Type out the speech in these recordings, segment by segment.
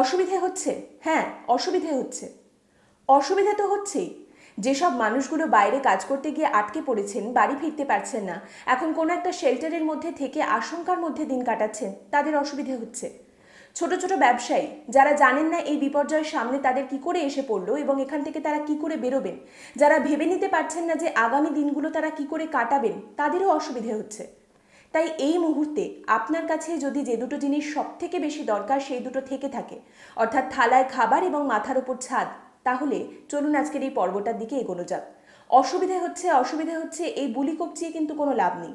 অসুবিধে হচ্ছে হ্যাঁ অসুবিধে হচ্ছে। অসুবিধা তো হচ্ছেই। যেসব মানুষগুলো বাইরে কাজ করতে গিয়ে আটকে পড়েছেন, বাড়ি ফিরতে পারছেন না, এখন কোনো একটা শেল্টারের মধ্যে থেকে আশঙ্কার মধ্যে দিন কাটাচ্ছেন, তাদের অসুবিধে হচ্ছে। ছোট ছোট ব্যবসায়ী, যারা জানেন না এই বিপর্যয়ের সামনে তাদের কি করে এসে পড়ল এবং এখান থেকে তারা কি করে বেরোবেন, যারা ভেবে নিতে পারছেন না যে আগামী দিনগুলো তারা কি করে কাটাবেন, তাদেরও অসুবিধে হচ্ছে। তাই এই মুহূর্তে আপনার কাছে যদি যে দুটো জিনিস সব থেকে বেশি দরকার সেই দুটো থেকে থাকে, অর্থাৎ থালায় খাবার এবং মাথার উপর ছাদ, তাহলে চলুন আজকের এই পর্বটার দিকে এগোনো যাক। অসুবিধে হচ্ছে অসুবিধে হচ্ছে এই বুলি কপচিয়ে কিন্তু কোনো লাভ নেই।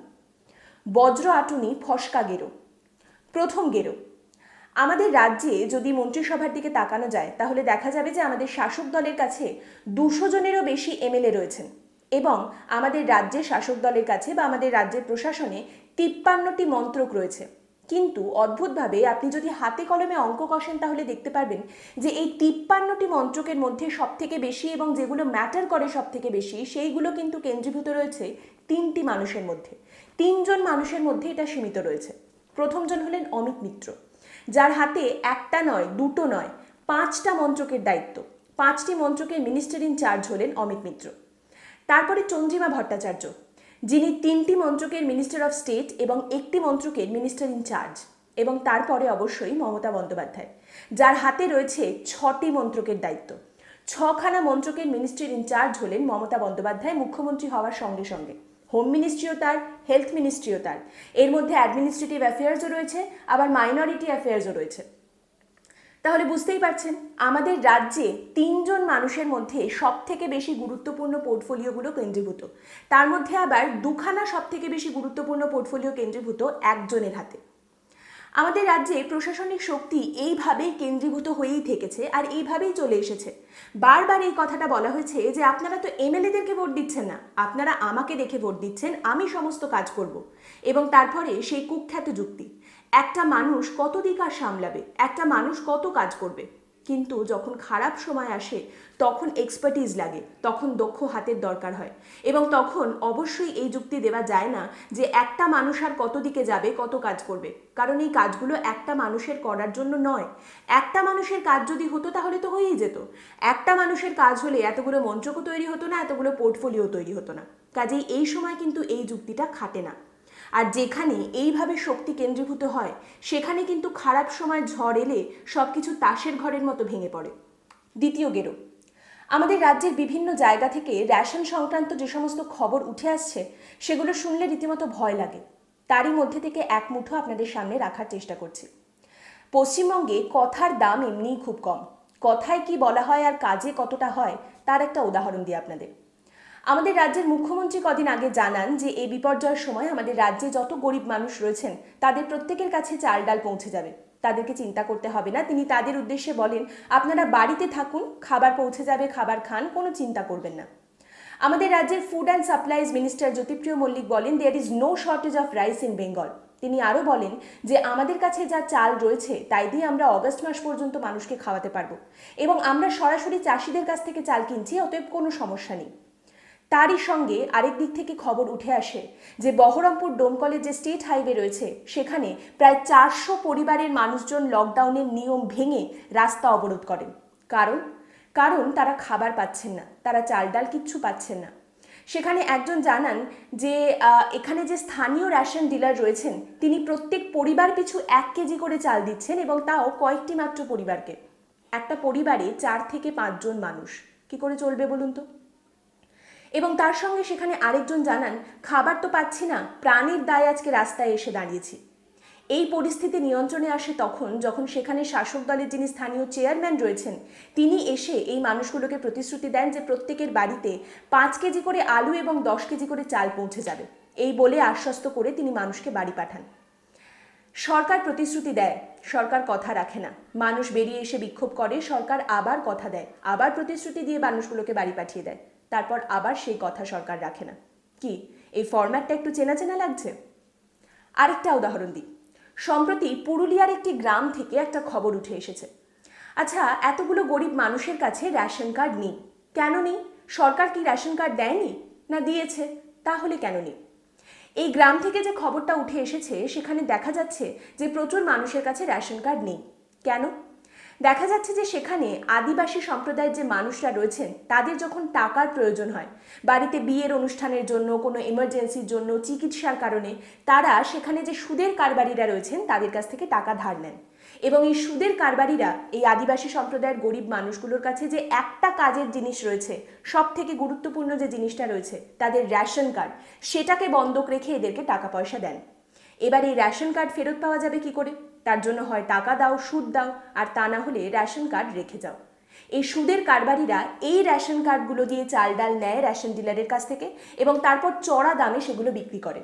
বজ্র আটুনি, ফসকা গেরো। প্রথম গেরো। আমাদের রাজ্যে যদি মন্ত্রিসভার দিকে তাকানো যায়, তাহলে দেখা যাবে যে আমাদের শাসক দলের কাছে দুশো জনেরও বেশি এমএলএ রয়েছেন। এবং আমাদের রাজ্যের শাসক দলের কাছে বা আমাদের রাজ্যের প্রশাসনে তিপ্পান্নটি মন্ত্রক রয়েছে। কিন্তু অদ্ভুতভাবে আপনি যদি হাতে কলমে অঙ্ক কষেন তাহলে দেখতে পারবেন যে এই তিপ্পান্নটি মন্ত্রকের মধ্যে সব থেকে বেশি এবং যেগুলো ম্যাটার করে সব থেকে বেশি, সেইগুলো কিন্তু কেন্দ্রীভূত রয়েছে তিনটি মানুষের মধ্যে। তিনজন মানুষের মধ্যে এটা সীমিত রয়েছে। প্রথমজন হলেন অমিত মিত্র। যার হাতে একটা নয়, দুটো নয়, পাঁচটা মন্ত্রকের দায়িত্ব। পাঁচটি মন্ত্রকের মিনিস্টার ইন চার্জ হলেন অমিত মিত্র। তারপরে চন্দ্রিমা ভট্টাচার্য, যিনি তিনটি মন্ত্রকের মিনিস্টার অফ স্টেট এবং একটি মন্ত্রকের মিনিস্টার ইন চার্জ এবং তারপরে অবশ্যই মমতা বন্দ্যোপাধ্যায়, যার হাতে রয়েছে ছটি মন্ত্রকের দায়িত্ব। ছখানা মন্ত্রকের মিনিস্ট্রি ইনচার্জ হলেন মমতা বন্দ্যোপাধ্যায়, মুখ্যমন্ত্রী হওয়ার সঙ্গে সঙ্গে। হোম মিনিস্ট্রিও তার হেলথ মিনিস্ট্রিও তার। এর মধ্যে অ্যাডমিনিস্ট্রেটিভ অ্যাফেয়ার্সও রয়েছে, আবার মাইনরিটি অ্যাফেয়ার্সও রয়েছে। তাহলে বুঝতেই পারছেন, আমাদের রাজ্যে তিনজন মানুষের মধ্যে সব থেকে বেশি গুরুত্বপূর্ণ পোর্টফোলিওগুলো কেন্দ্রীভূত। তার মধ্যে আবার দুখানা সব থেকে বেশি গুরুত্বপূর্ণ পোর্টফোলিও কেন্দ্রীভূত একজনের হাতে। আমাদের রাজ্যে প্রশাসনিক শক্তি এইভাবেই কেন্দ্রীভূত হয়েই থেকেছে আর এইভাবেই চলে এসেছে। বারবার এই কথাটা বলা হয়েছে যে আপনারা তো এমএলএদেরকে ভোট দিচ্ছেন না, আপনারা আমাকে দেখে ভোট দিচ্ছেন, আমি সমস্ত কাজ করব। এবং তারপরে সেই কুখ্যাত যুক্তি। একটা মানুষ কত দিক আর সামলাবে, একটা মানুষ কত কাজ করবে। কিন্তু যখন খারাপ সময় আসে, তখন এক্সপার্টিজ লাগে, তখন দক্ষ হাতের দরকার হয়। এবং তখন অবশ্যই এই যুক্তি দেওয়া যায় না যে একটা মানুষ আর কত দিকে যাবে, কত কাজ করবে। কারণ এই কাজগুলো একটা মানুষের করার জন্য নয়। একটা মানুষের কাজ যদি হতো, তাহলে তো হয়েই যেত। একটা মানুষের কাজ হলে এতগুলো মঞ্চকও তৈরি হতো না, এতগুলো পোর্টফোলিও তৈরি হতো না। কাজেই এই সময় কিন্তু এই যুক্তিটা খাটে না। আর যেখানে এইভাবে শক্তি কেন্দ্রীভূত হয়, সেখানে কিন্তু খারাপ সময় ঝড় এলে সব কিছু তাসের ঘরের মতো ভেঙে পড়ে। দ্বিতীয় গেরো, আমাদের রাজ্যের বিভিন্ন জায়গা থেকে রেশন সংক্রান্ত যে সমস্ত খবর উঠে আসছে, সেগুলো শুনলে রীতিমতো ভয় লাগে। তারই মধ্যে থেকে এক মুঠো আপনাদের সামনে রাখার চেষ্টা করছি। পশ্চিমবঙ্গে কথার দাম এমনিই খুব কম। কথায় কি বলা হয় আর কাজে কতটা হয়, তার একটা উদাহরণ দিই আপনাদের। আমাদের রাজ্যের মুখ্যমন্ত্রী কদিন আগে জানান যে, এই বিপর্যয়ের সময় আমাদের রাজ্যে যত গরিব মানুষ রয়েছেন, তাদের প্রত্যেকের কাছে চাল ডাল পৌঁছে যাবে। তাদেরকে চিন্তা করতে হবে না। তিনি তাদের উদ্দেশ্যে বলেন, আপনারা বাড়িতে থাকুন, খাবার পৌঁছে যাবে, খাবার খান, কোনো চিন্তা করবেন না। আমাদের রাজ্যের food and supplies minister Jyotipriya Mallick বলেন there is no shortage of rice in Bengal তিনি আরও বলেন যে, আমাদের কাছে যা চাল রয়েছে, তাই দিয়ে আমরা অগস্ট মাস পর্যন্ত মানুষকে খাওয়াতে পারব। এবং আমরা সরাসরি চাষিদের কাছ থেকে চাল কিনছি, অতএব কোনো সমস্যা নেই। তারই সঙ্গে আরেক দিক থেকে খবর উঠে আসে যে বহরমপুর ডোমকলের যে স্টেট হাইওয়ে রয়েছে, সেখানে প্রায় চারশো পরিবারের মানুষজন লকডাউনের নিয়ম ভেঙে রাস্তা অবরোধ করেন। কারণ? কারণ তারা খাবার পাচ্ছেন না, তারা চাল ডাল কিচ্ছু পাচ্ছেন না। সেখানে একজন জানান যে এখানে যে স্থানীয় রেশন ডিলার রয়েছেন, তিনি প্রত্যেক পরিবার পিছু এক কেজি করে চাল দিচ্ছেন এবং তাও কয়েকটি মাত্র পরিবারকে। একটা পরিবারে চার থেকে পাঁচজন মানুষ। কি করে চলবে বলুন তো? এবং তার সঙ্গে সেখানে আরেকজন জানান, খাবার তো পাচ্ছি না, প্রাণীর দায় আজকে রাস্তায় এসে দাঁড়িয়েছি। এই পরিস্থিতি নিয়ন্ত্রণে আসে তখন যখন সেখানে শাসক দলের যিনি স্থানীয় চেয়ারম্যান রয়েছেন, তিনি এসে এই মানুষগুলোকে প্রতিশ্রুতি দেন যে প্রত্যেকের বাড়িতে পাঁচ কেজি করে আলু এবং দশ কেজি করে চাল পৌঁছে যাবে। এই বলে আশ্বস্ত করে তিনি মানুষকে বাড়ি পাঠান। সরকার প্রতিশ্রুতি দেয়, সরকার কথা রাখে না। মানুষ বেরিয়ে এসে বিক্ষোভ করে, সরকার আবার কথা দেয়, আবার প্রতিশ্রুতি দিয়ে মানুষগুলোকে বাড়ি পাঠিয়ে দেয়। তারপর আবার সেই কথা সরকার রাখে না। কি? এই ফরম্যাটটা একটু চেনা চেনা লাগছে? আরেকটা উদাহরণ দিই। সম্প্রতি পুরুলিয়ার একটি গ্রাম থেকে একটা খবর উঠে এসেছে। আচ্ছা এতগুলো গরিব মানুষের কাছে রেশন কার্ড নেই। কেন নেই? সরকার কি রেশন কার্ড দেয়নি? না দিয়েছে? তাহলে কেন নেই? এই গ্রাম থেকে যে খবরটা উঠে এসেছে, সেখানে দেখা যাচ্ছে যে প্রচুর মানুষের কাছে রেশন কার্ড নেই। কেন? দেখা যাচ্ছে যে সেখানে আদিবাসী সম্প্রদায়ের যে মানুষরা রয়েছেন, তাদের যখন টাকার প্রয়োজন হয়, বাড়িতে বিয়ের অনুষ্ঠানের জন্য, কোনো এমার্জেন্সির জন্য, চিকিৎসার কারণে, তারা সেখানে যে সুদের কারবারিরা রয়েছেন, তাদের কাছ থেকে টাকা ধার নেন। এবং এই সুদের কারবারিরা, এই আদিবাসী সম্প্রদায়ের গরিব মানুষগুলোর কাছে যে একটা কাজের জিনিস রয়েছে সব থেকে গুরুত্বপূর্ণ যে জিনিসটা রয়েছে, তাদের রেশন কার্ড, সেটাকে বন্ধক রেখে এদেরকে টাকা পয়সা দেন। এবার এই রেশন কার্ড ফেরত পাওয়া যাবে কি করে? তার জন্য হয় টাকা দাও, সুদ দাও, আর তা না হলে রেশন কার্ড রেখে যাও। এই সুদের কারবারিরা এই রেশন কার্ডগুলো দিয়ে চাল ডাল নেয় রেশন ডিলারের কাছ থেকে এবং তারপর চড়া দামে সেগুলো বিক্রি করে।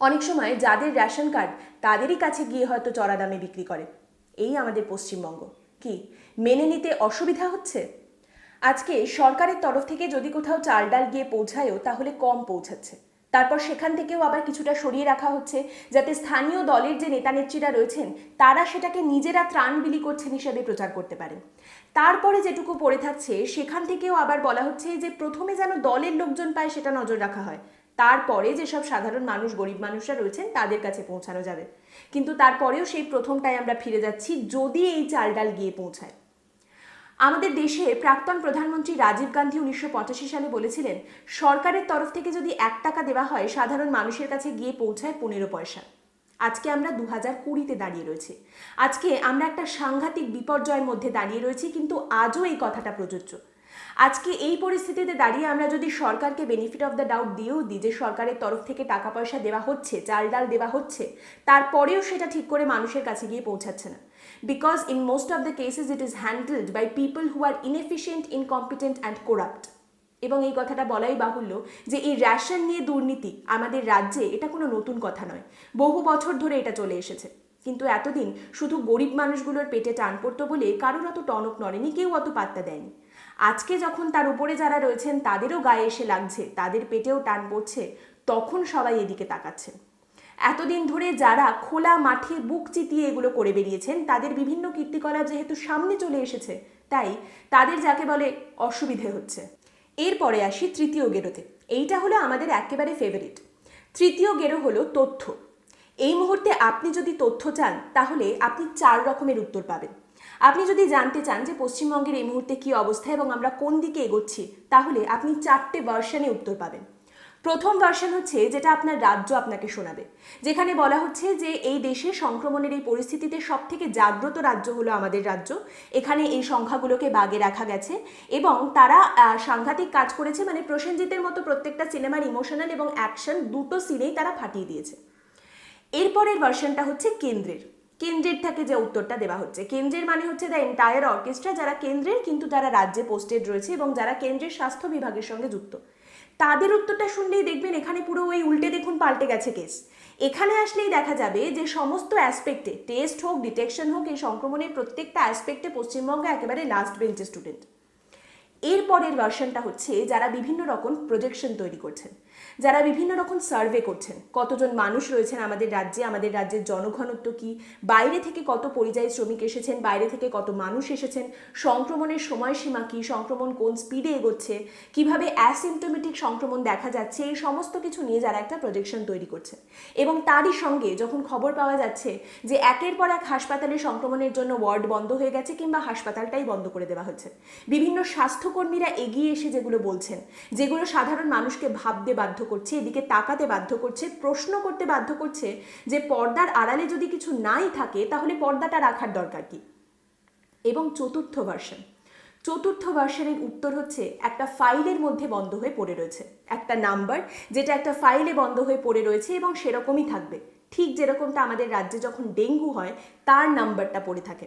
অনেক সময় যাদের রেশন কার্ড তাদেরই কাছে গিয়ে হয়তো চড়া দামে বিক্রি করে। এই আমাদের পশ্চিমবঙ্গ। কি, মেনে নিতে অসুবিধা হচ্ছে? আজকে সরকারের তরফ থেকে যদি কোথাও চাল ডাল গিয়ে পৌঁছায়ও, তাহলে কম পৌঁছাচ্ছে। তারপর সেখান থেকেও আবার কিছুটা সরিয়ে রাখা হচ্ছে, যাতে স্থানীয় দলের যে নেতা নেত্রীরা রয়েছেন, তারা সেটাকে নিজেরা ত্রাণ বিলি করছেন হিসেবে প্রচার করতে পারেন তারপরে যেটুকু পড়ে থাকছে, সেখান থেকেও আবার বলা হচ্ছে যে প্রথমে যেন দলের লোকজন পায় সেটা নজর রাখা হয়। তারপরে যেসব সাধারণ মানুষ, গরিব মানুষরা রয়েছেন, তাদের কাছে পৌঁছানো যাবে। কিন্তু তারপরেও সেই প্রথমটায় আমরা ফিরে যাচ্ছি, যদি এই চাল ডাল গিয়ে পৌঁছায়। আমাদের দেশে প্রাক্তন প্রধানমন্ত্রী রাজীব গান্ধী উনিশশো পঁচাশি সালে বলেছিলেন, সরকারের তরফ থেকে যদি এক টাকা দেওয়া হয়, সাধারণ মানুষের কাছে গিয়ে পৌঁছায় পনেরো পয়সা। আজকে আমরা দু হাজার কুড়িতে দাঁড়িয়ে রয়েছি। আজকে আমরা একটা সাংঘাতিক বিপর্যয়ের মধ্যে দাঁড়িয়ে রয়েছি, কিন্তু আজও এই কথাটা প্রযোজ্য। আজকে এই পরিস্থিতিতে দাঁড়িয়ে আমরা যদি সরকারকে বেনিফিট অফ দ্য ডাউট দিয়েও দিই যে সরকারের তরফ থেকে টাকা পয়সা দেওয়া হচ্ছে, চাল ডাল দেওয়া হচ্ছে, তারপরেও সেটা ঠিক করে মানুষের কাছে গিয়ে পৌঁছাচ্ছে না। Because in most of the cases it is handled by people who are inefficient incompetent and corrupt এবং এই কথাটা বলাই বাহুল্য যে এই রেশন নিয়ে দুর্নীতি আমাদের রাজ্যে এটা কোনো নতুন কথা নয়। বহু বছর ধরে এটা চলে এসেছে। কিন্তু এতদিন শুধু গরিব মানুষগুলোর পেটে টান পড়তো বলে কারোর অত টনক নড়েনি, কেউ অত পাত্তা দেয়নি। আজকে যখন তার উপরে যারা রয়েছেন, তাদেরও গায়ে এসে লাগছে, তাদের পেটেও টান পড়ছে, তখন সবাই এদিকে তাকাচ্ছেন এতদিন ধরে যারা খোলা মাঠে বুক চিতিয়ে এগুলো করে বেরিয়েছেন, তাদের বিভিন্ন কীর্তিকলাপ যেহেতু সামনে চলে এসেছে, তাই তাদের যাকে বলে অসুবিধে হচ্ছে। এরপরে আসি তৃতীয় গেরোতে। এইটা হলো আমাদের একেবারে ফেভারিট তৃতীয় গেরো হলো তথ্য। এই মুহূর্তে আপনি যদি তথ্য চান, তাহলে আপনি চার রকমের উত্তর পাবেন। আপনি যদি জানতে চান যে পশ্চিমবঙ্গের এই মুহূর্তে কী অবস্থা এবং আমরা কোন দিকে এগোচ্ছি, তাহলে আপনি চারটে ভার্সানে উত্তর পাবেন। প্রথম ভার্সন হচ্ছে যেটা আপনার রাজ্য আপনাকে শোনাবে। যেখানে বলা হচ্ছে যে এই দেশে সংক্রমণের এই পরিস্থিতিতে সব থেকে জাগ্রত রাজ্য হলো আমাদের রাজ্য। এখানে এই সংখ্যাগুলোকে বাগে রাখা গেছে এবং তারা সাংঘাতিক কাজ করেছে। মানে প্রসেনজিতের মতো প্রত্যেকটা সিনেমার ইমোশনাল এবং অ্যাকশন দুটো সিনেই তারা ফাটিয়ে দিয়েছে। এরপরের ভার্সনটা হচ্ছে কেন্দ্রের। কেন্দ্রের থেকে যে উত্তরটা দেওয়া হচ্ছে। কেন্দ্রের মানে হচ্ছে দ্য এন্টায়ার অর্কেস্ট্রা যারা কেন্দ্রের, কিন্তু তারা রাজ্যে পোস্টেড রয়েছে এবং যারা কেন্দ্রের স্বাস্থ্য বিভাগের সঙ্গে যুক্ত। তাদের উত্তরটা শুনলেই দেখবেন এখানে পুরো ওই উল্টে দেখুন পাল্টে গেছে কেস এখানে আসলেই দেখা যাবে যে সমস্ত অ্যাসপেক্টে টেস্ট হোক ডিটেকশন হোক, এই সংক্রমণের প্রত্যেকটা অ্যাসপেক্টে পশ্চিমবঙ্গে একেবারে লাস্ট বেঞ্চে স্টুডেন্ট এরপরের ভার্সনটা হচ্ছে যারা বিভিন্ন রকম প্রজেকশন তৈরি করছেন, যারা বিভিন্ন রকম সার্ভে করছেন, কতজন মানুষ রয়েছেন আমাদের রাজ্যে, আমাদের রাজ্যের জনঘনত্ব কি, বাইরে থেকে কত পরিযায়ী শ্রমিক এসেছেন, বাইরে থেকে কত মানুষ এসেছেন, সংক্রমণের সময়সীমা কি, সংক্রমণ কোন স্পিডে এগোচ্ছে, কীভাবে অ্যাসিমটোমেটিক সংক্রমণ দেখা যাচ্ছে, এই সমস্ত কিছু নিয়ে যারা একটা প্রজেকশন তৈরি করছেন। এবং তারই সঙ্গে যখন খবর পাওয়া যাচ্ছে যে একের পর এক হাসপাতালে সংক্রমণের জন্য ওয়ার্ড বন্ধ হয়ে গেছে কিংবা হাসপাতালটাই বন্ধ করে দেওয়া হচ্ছে, বিভিন্ন স্বাস্থ্যকর্মীরা এগিয়ে এসে যেগুলো বলছেন, যেগুলো সাধারণ মানুষকে ভাবতে বাধ্য করছে, এদিকে তাকাতে বাধ্য করছে, প্রশ্ন করতে বাধ্য করছে যে পর্দার আড়ালে যদি কিছু নাই থাকে, তাহলে পর্দাটা রাখার দরকার কি? এবং চতুর্থ ভার্সন, চতুর্থ ভার্সনের উত্তর হচ্ছে একটা ফাইলের মধ্যে বন্ধ হয়ে পড়ে রয়েছে। একটা নাম্বার যেটা একটা ফাইলে বন্ধ হয়ে পড়ে রয়েছে এবং সেরকমই থাকবে। ঠিক যেরকমটা আমাদের রাজ্যে যখন ডেঙ্গু হয়, তার নাম্বারটা পড়ে থাকে।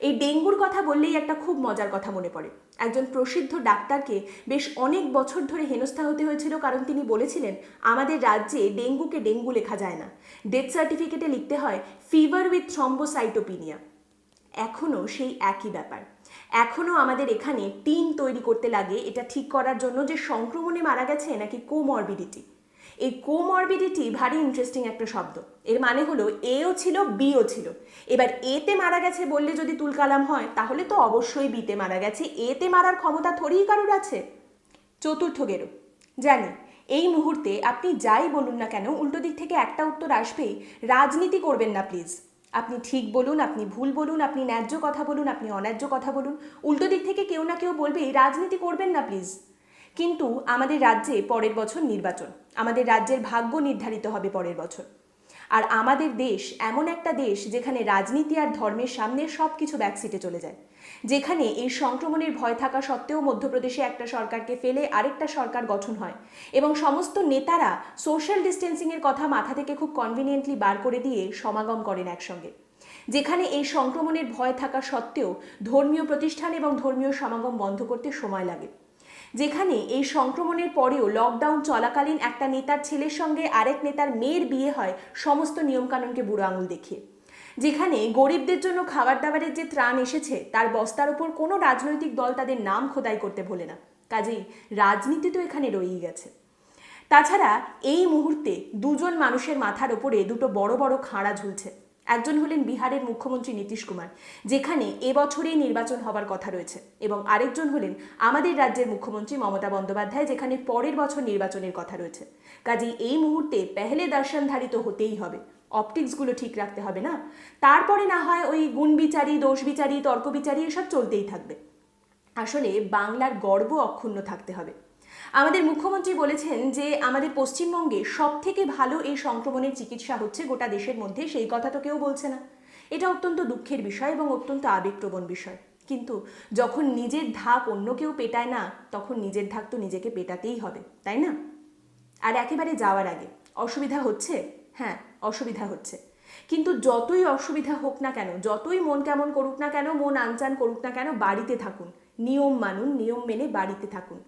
এই ডেঙ্গুর কথা বললেই একটা খুব মজার কথা মনে পড়ে। একজন প্রসিদ্ধ ডাক্তারকে বেশ অনেক বছর ধরে হেনস্থা হতে হয়েছিল কারণ তিনি বলেছিলেন, আমাদের রাজ্যে ডেঙ্গুকে ডেঙ্গু লেখা যায় না। ডেথ সার্টিফিকেটে লিখতে হয়, ফিভার উইথ থ্রম্বোসাইটোপিনিয়া। এখনও সেই একই ব্যাপার। এখনও আমাদের এখানে টিম তৈরি করতে লাগে, এটা ঠিক করার জন্য যে সংক্রমণে মারা গেছে নাকি কোমরবিডিটি। এই কোমরবিডিটি ভারী ইন্টারেস্টিং একটা শব্দ। এর মানে হলো এও ছিল বিও ছিল। এবার এতে মারা গেছে বললে যদি তুলকালাম হয়, তাহলে তো অবশ্যই বিতে মারা গেছে। এতে মারার ক্ষমতা থরিই কারোর আছে। চতুর্থ গেরো। জানি, এই মুহূর্তে আপনি যাই বলুন না কেন, উল্টো দিক থেকে একটা উত্তর আসবেই, রাজনীতি করবেন না প্লিজ আপনি ঠিক বলুন, আপনি ভুল বলুন, আপনি ন্যায্য কথা বলুন, আপনি অন্যায্য কথা বলুন। উল্টো দিক থেকে কেউ না কেউ বলবে রাজনীতি করবেন না প্লিজ কিন্তু আমাদের রাজ্যে পরের বছর নির্বাচন। আমাদের রাজ্যের ভাগ্য নির্ধারিত হবে পরের বছর। আর আমাদের দেশ এমন একটা দেশ যেখানে রাজনীতি আর ধর্মের সামনে সব কিছু ব্যাকসিটে চলে যায়। যেখানে এই সংক্রমণের ভয় থাকা সত্ত্বেও মধ্যপ্রদেশে একটা সরকারকে ফেলে আরেকটা সরকার গঠন হয় এবং সমস্ত নেতারা সোশ্যাল ডিস্টেন্সিংয়ের কথা মাথা থেকে খুব কনভিনিয়েন্টলি বার করে দিয়ে সমাগম করেন একসঙ্গে। যেখানে এই সংক্রমণের ভয় থাকা সত্ত্বেও ধর্মীয় প্রতিষ্ঠান এবং ধর্মীয় সমাগম বন্ধ করতে সময় লাগে। যেখানে এই সংক্রমণের পরেও লকডাউন চলাকালীন একটা নেতার ছেলের সঙ্গে আরেক নেতার মেয়ের বিয়ে হয়, সমস্ত নিয়মকানুনকে বুড়ো আঙুল দেখিয়ে। যেখানে গরিবদের জন্য খাবার দাবারের যে ত্রাণ এসেছে, তার বস্তার ওপর কোনো রাজনৈতিক দল তাদের নাম খোদাই করতে ভোলে না। কাজেই রাজনীতি তো এখানে রয়েই গেছে। তাছাড়া এই মুহূর্তে দুজন মানুষের মাথার ওপরে দুটো বড় বড় খাঁড়া ঝুলছে। একজন হলেন বিহারের মুখ্যমন্ত্রী নীতিশ কুমার, যেখানে এবছরেই নির্বাচন হবার কথা রয়েছে। এবং আরেকজন হলেন আমাদের রাজ্যের মুখ্যমন্ত্রী মমতা বন্দ্যোপাধ্যায়, যেখানে পরের বছর নির্বাচনের কথা রয়েছে। কাজেই এই মুহূর্তে পেহলে দর্শনধারী তো হতেই হবে। অপটিক্সগুলো ঠিক রাখতে হবে না? তারপরে না হয় ওই গুণ বিচারী দোষ বিচারী তর্ক বিচারী এসব চলতেই থাকবে। আসলে বাংলার গর্ব অক্ষুণ্ণ থাকতে হবে। আমাদের মুখ্যমন্ত্রী বলেছেন যে আমাদের পশ্চিমবঙ্গে সব থেকে ভালো এই সংক্রমণের চিকিৎসা হচ্ছে গোটা দেশের মধ্যে, সেই কথা তো কেউ বলছে না। এটা অত্যন্ত দুঃখের বিষয় এবং অত্যন্ত আবেগপ্রবণ বিষয়। কিন্তু যখন নিজের ধাক অন্য কেউ পেটায় না, তখন নিজের ধাক তো নিজেকে পেটাতেই হবে, তাই না? আর একেবারে যাওয়ার আগে, অসুবিধা হচ্ছে? হ্যাঁ অসুবিধা হচ্ছে। কিন্তু যতই অসুবিধা হোক না কেন, যতই মন কেমন করুক না কেন, মন আনচান করুক না কেন, বাড়িতে থাকুন। নিয়ম মানুন, নিয়ম মেনে বাড়িতে থাকুন।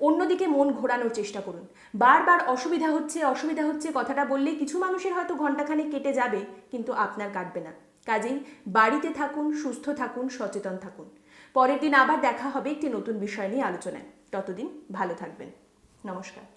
অন্যদিকে মন ঘোরানোর চেষ্টা করুন। বারবার অসুবিধা হচ্ছে অসুবিধা হচ্ছে কথাটা বললে কিছু মানুষের হয়তো ঘন্টাখানে কেটে যাবে, কিন্তু আপনার কাটবে না। কাজেই বাড়িতে থাকুন, সুস্থ থাকুন, সচেতন থাকুন। পরের দিন আবার দেখা হবে একটি নতুন বিষয় নিয়ে আলোচনায়। ততদিন ভালো থাকবেন। নমস্কার।